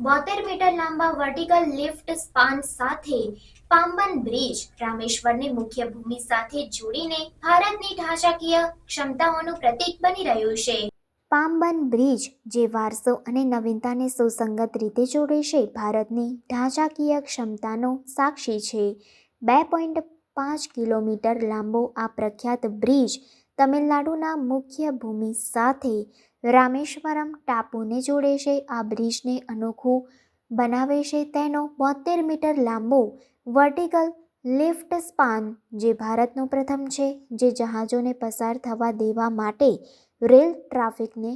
બોતેર મીટર લાંબા vertical lift span સાથે પામ્બન બ્રિજ રામેશ્વરને મુખ્ય ભૂમિ સાથે જોડીને ભારતની ઢાંચાકીય ક્ષમતાઓનું પ્રતીક બની રહ્યું છે. પામ્બન બ્રિજ જે વારસો અને નવીનતાને સુસંગત રીતે જોડે છે, ભારતની ઢાંચાકીય ક્ષમતાનો સાક્ષી છે. બે પોઈન્ટ પાંચ કિલોમીટર લાંબો આ પ્રખ્યાત બ્રિજ તમિલનાડુના મુખ્ય ભૂમિ સાથે રામેશ્વરમ ટાપુને જોડે છે. આ બ્રિજને અનોખું બનાવે છે. તેનો બોતેર મીટર લાંબો વર્ટિકલ લિફ્ટ સ્પાન, જે ભારતનો પ્રથમ છે, જે જહાજોને પસાર થવા દેવા માટે રેલ ટ્રાફિકને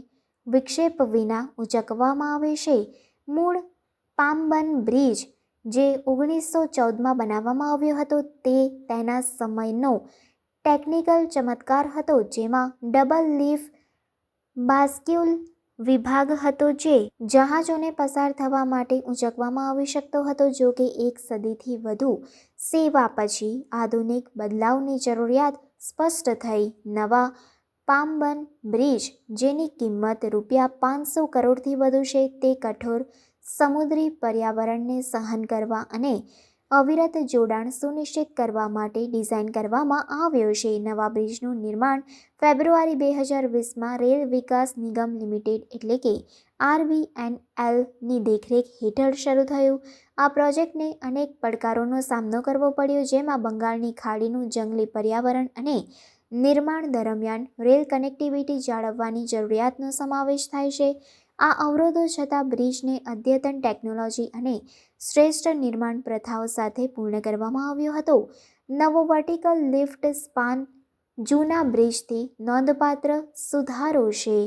વિક્ષેપ વિના ઉંચકવામાં આવે છે. મૂળ પામબન બ્રિજ જે ઓગણીસો ચૌદમાં બનાવવામાં આવ્યો હતો તે તેના સમયનો ટેકનિકલ ચમત્કાર હતો જેમાં ડબલ લીફ બાસ્ક્યુલ વિભાગ હતો જે જહાજોને પસાર થવા માટે ઊંચકવામાં આવી શકતો હતો, જો કે એક સદીથી વધુ સેવા પછી આધુનિક બદલાવની જરૂરિયાત સ્પષ્ટ થઈ. નવા પામબન બ્રિજ, જેની કિંમત રૂપિયા પાંચસો કરોડથી વધુ છે, તે કઠોર સમુદ્રી પર્યાવરણને સહન કરવા અને અવિરત જોડાણ સુનિશ્ચિત કરવા માટે ડિઝાઇન કરવામાં આવ્યો છે. નવા બ્રિજનું નિર્માણ ફેબ્રુઆરી બે હજાર વીસમાં રેલ વિકાસ નિગમ લિમિટેડ એટલે કે આરબીએનએલની દેખરેખ હેઠળ શરૂ થયું. આ પ્રોજેક્ટને અનેક પડકારોનો સામનો કરવો પડ્યો, જેમાં બંગાળની ખાડીનું જંગલી પર્યાવરણ અને નિર્માણ દરમિયાન રેલ કનેક્ટિવિટી જાળવવાની જરૂરિયાતનો સમાવેશ થાય છે. આ અવરોધો છતાં બ્રિજને અદ્યતન ટેકનોલોજી અને શ્રેષ્ઠ નિર્માણ પ્રથાઓ સાથે પૂર્ણ કરવામાં આવ્યો હતો. નવો વર્ટિકલ લિફ્ટ સ્પાન જૂના બ્રિજથી નોંધપાત્ર સુધારો છે.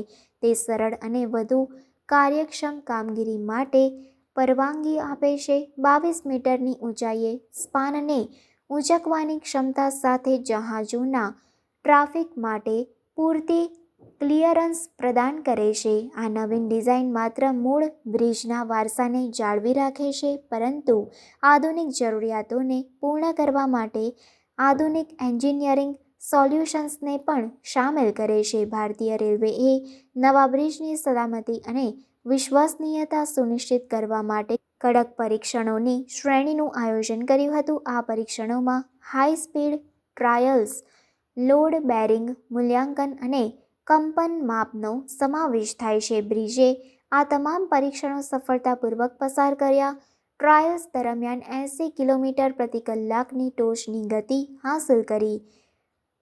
તે સરળ અને વધુ કાર્યક્ષમ કામગીરી માટે પરવાનગી આપે છે. બાવીસ મીટરની ઊંચાઈએ સ્પાનને ઊંચકવાની ક્ષમતા સાથે જહાજોના ટ્રાફિક માટે પૂરતી ક્લિયરન્સ પ્રદાન કરે છે. આ નવીન ડિઝાઇન માત્ર મૂળ બ્રિજના વારસાને જાળવી રાખે છે, પરંતુ આધુનિક જરૂરિયાતોને પૂર્ણ કરવા માટે આધુનિક એન્જિનિયરિંગ સોલ્યુશન્સને પણ સામેલ કરે છે. ભારતીય રેલવેએ નવા બ્રિજની સલામતી અને વિશ્વસનીયતા સુનિશ્ચિત કરવા માટે કડક પરીક્ષણોની શ્રેણીનું આયોજન કર્યું હતું. આ પરીક્ષણોમાં high speed trials, load bearing, મૂલ્યાંકન અને કંપન માપનો સમાવેશ થાય છે. બ્રિજે આ તમામ પરીક્ષણો સફળતાપૂર્વક પસાર કર્યા. ટ્રાયલ્સ દરમિયાન એંસી કિલોમીટર પ્રતિ કલાકની ટોચની ગતિ હાંસલ કરી.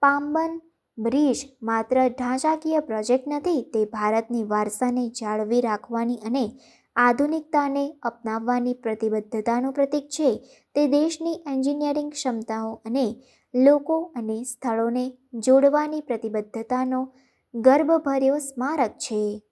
પામ્બન બ્રિજ માત્ર ઢાંચાકીય પ્રોજેક્ટ નથી, તે ભારતની વારસાને જાળવી રાખવાની અને આધુનિકતાને અપનાવવાની પ્રતિબદ્ધતાનું પ્રતીક છે. તે દેશની એન્જિનિયરિંગ ક્ષમતાઓ અને લોકો અને સ્થળોને જોડવાની પ્રતિબદ્ધતાનો ગર્વભર્યો સ્મારક છે.